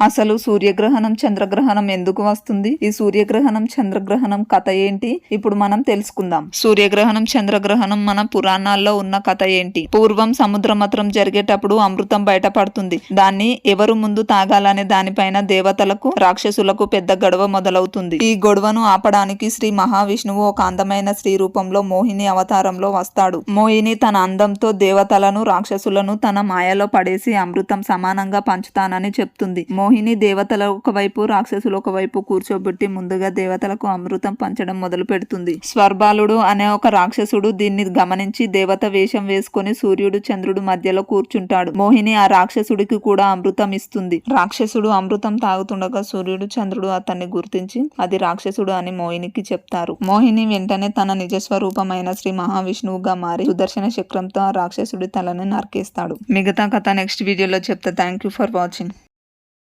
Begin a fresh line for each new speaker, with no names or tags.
అసలు సూర్యగ్రహణం చంద్రగ్రహణం ఎందుకు వస్తుంది? ఈ సూర్యగ్రహణం చంద్రగ్రహణం కథ ఏంటి? ఇప్పుడు మనం తెలుసుకుందాం. సూర్యగ్రహణం చంద్రగ్రహణం మన పురాణాల్లో ఉన్న కథ ఏంటి? పూర్వం సముద్ర మథనం జరిగేటప్పుడు అమృతం బయటపడుతుంది. దాన్ని ఎవరు ముందు తాగాలనే దానిపైన దేవతలకు రాక్షసులకు పెద్ద గొడవ మొదలవుతుంది. ఈ గొడవను ఆపడానికి శ్రీ మహావిష్ణువు ఒక అందమైన స్త్రీ రూపంలో మోహిని అవతారంలో వస్తాడు. మోహిని తన అందంతో దేవతలను రాక్షసులను తన మాయలో పడేసి అమృతం సమానంగా పంచుతానని చెప్తుంది. మోహిని దేవతల ఒకవైపు రాక్షసులు ఒకవైపు కూర్చోబెట్టి ముందుగా దేవతలకు అమృతం పంచడం మొదలు పెడుతుంది. స్వర్బాలుడు అనే ఒక రాక్షసుడు దీన్ని గమనించి దేవత వేషం వేసుకొని సూర్యుడు చంద్రుడు మధ్యలో కూర్చుంటాడు. మోహిని ఆ రాక్షసుడికి కూడా అమృతం ఇస్తుంది. రాక్షసుడు అమృతం తాగుతుండగా సూర్యుడు చంద్రుడు అతన్ని గుర్తించి అది రాక్షసుడు అని మోహినికి చెప్తారు. మోహిని వెంటనే తన నిజస్వరూపమైన శ్రీ మహావిష్ణువుగా మారి సుదర్శన చక్రంతో ఆ రాక్షసుడి తలని నరికేస్తాడు. మిగతా కథ నెక్స్ట్ వీడియోలో చెప్తా. Thank you for watching.